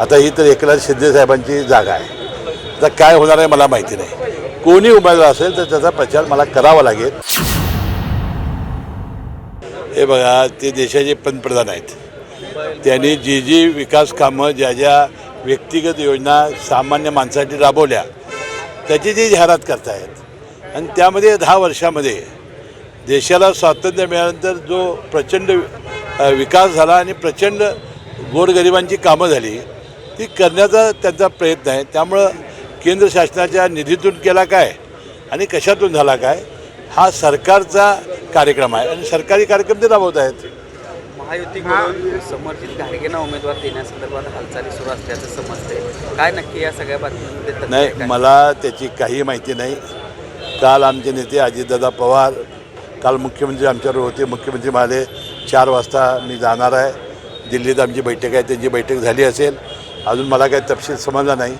आता ही तर एकनाथ शिंदे साहेबांची जागा आहे. आता काय होणार आहे मला माहिती नाही. कोणी उमेदवार असेल तर त्याचा प्रचार मला करावा लागेल. हे बघा ते देशाचे पंतप्रधान आहेत. त्यांनी जी जी विकास कामं ज्या ज्या व्यक्तिगत योजना सामान्य माणसासाठी राबवल्या त्याची जी जाहिरात करतायत. आणि त्यामध्ये दहा वर्षामध्ये देशाला स्वातंत्र्य मिळाल्यानंतर जो प्रचंड विकास झाला आणि प्रचंड गोरगरिबांची कामं झाली ती करण्याचा त्यांचा प्रयत्न आहे. त्यामुळं केंद्र शासनाच्या निधीतून केला काय आणि कशातून झाला काय हा सरकारचा कार्यक्रम आहे. आणि सरकारी कार्यक्रम ते राबवत आहेत. महायुतीकडून समर्जित घाडगेंना उमेदवार देण्यासंदर्भात हालचाली सुरू असल्याचं समजते काय नक्की या सगळ्या नाही? मला त्याची काही माहिती नाही. काल आमचे नेते अजितदादा पवार काल मुख्यमंत्री आमच्यावर होते. मुख्यमंत्री म्हणाले चार वाजता मी जाणार आहे. दिल्लीत आमची बैठक आहे. त्यांची बैठक झाली असेल. अजून मला काही तपशील समजला नाही.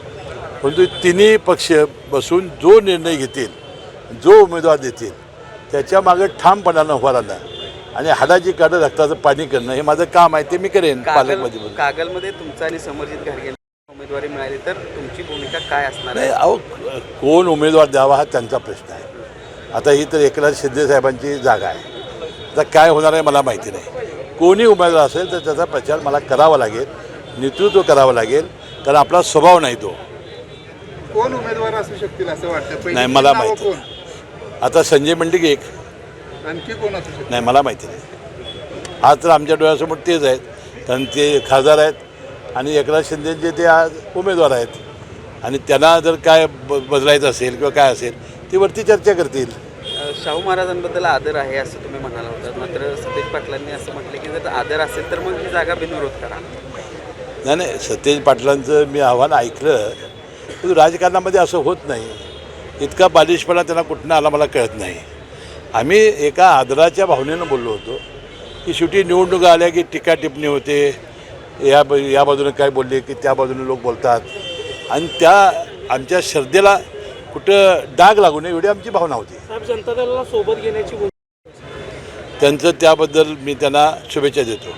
परंतु तिन्ही पक्ष बसून जो निर्णय घेतील जो उमेदवार देतील त्याच्यामागे ठामपणानं उभा राहणं आणि हाडाची काढं रक्ताचं पाणी करणं हे माझं काम आहे ते मी करेन पालकमध्ये. कागलमध्ये तुमचा आणि समर्जित घाडगेंना उमेदवारी मिळाली तर तुमची भूमिका काय असणार नाही आहे अहो कोण उमेदवार द्यावा हा त्यांचा प्रश्न आहे. आता ही तर एकनाथ शिंदे साहेबांची जागा आहे. आता काय होणार आहे मला माहिती नाही. कोणी उमेदवार असेल तर त्याचा प्रचार मला करावा लागेल. नेतृत्व करावं लागेल कारण आपला स्वभाव नाही तो. कोण उमेदवार असू शकतील असं वाटतं? पहिली नाही मला माहिती. आता संजय मंडिक एक. आणखी कोण असू शकतील नाही मला माहिती नाही. आज तर आमच्या डोळ्यासमोर तेच आहेत. कारण ते खासदार आहेत आणि एकनाथ शिंदेचे ते आज उमेदवार आहेत. आणि त्यांना जर काय ब बदलायचं असेल किंवा काय असेल ती वरती चर्चा करतील. शाहू महाराजांबद्दल आदर आहे असं तुम्ही म्हणाला होता. मात्र सतेज पाटलांनी असं म्हटलं की जर आदर असेल तर मग ही जागा बिनविरोध करा. नाही नाही सतेज पाटलांचं मी आव्हान ऐकलं पण राजकारणामध्ये असं होत नाही. इतका बालिशपणा त्यांना कुठनं आला मला कळत नाही. आम्ही एका आदराच्या भावनेनं बोललो होतो की शेवटी निवडणुका आल्या की टीका टिप्पणी होते या या बाजूने काय बोलले की त्या बाजूने लोक बोलतात. आणि त्या आमच्या श्रद्धेला कुठं डाग लागू नये एवढी आमची भावना होती. जनता दलाला सोबत घेण्याची त्यांचं त्याबद्दल मी त्यांना शुभेच्छा देतो.